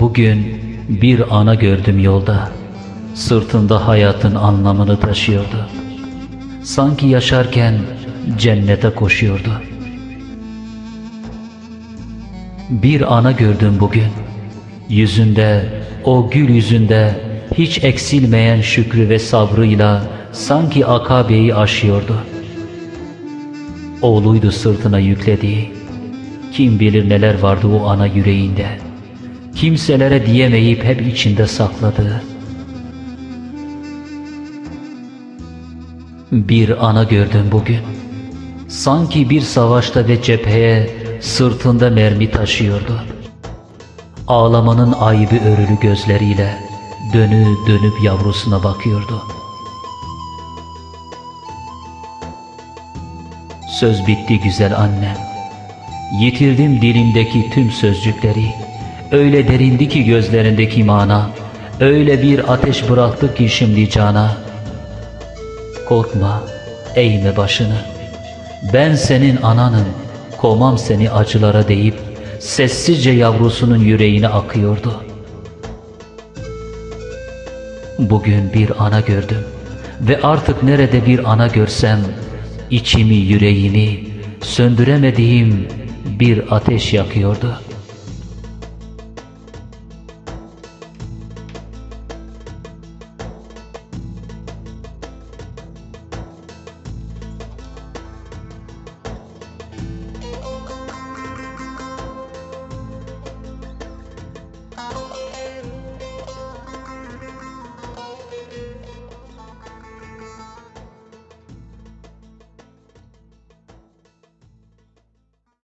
Bugün bir ana gördüm yolda. Sırtında hayatın anlamını taşıyordu. Sanki yaşarken cennete koşuyordu. Bir ana gördüm bugün. Yüzünde, o gül yüzünde hiç eksilmeyen şükrü ve sabrıyla sanki akabeyi aşıyordu. Oğluydu sırtına yüklediği. Kim bilir neler vardı o ana yüreğinde. Kimselere diyemeyip hep içinde sakladığı. Bir ana gördüm bugün. Sanki bir savaşta ve cepheye sırtında mermi taşıyordu. Ağlamanın ayıbı örülü gözleriyle dönüp dönüp yavrusuna bakıyordu. Söz bitti güzel annem. Yitirdim dilimdeki tüm sözcükleri. Öyle derindi ki gözlerindeki mana. Öyle bir ateş bıraktı ki şimdi cana. Korkma, eğme başını. Ben senin ananım, kovmam seni acılara deyip sessizce yavrusunun yüreğine akıyordu. Bugün bir ana gördüm ve artık nerede bir ana görsem içimi yüreğimi söndüremediğim bir ateş yakıyordu.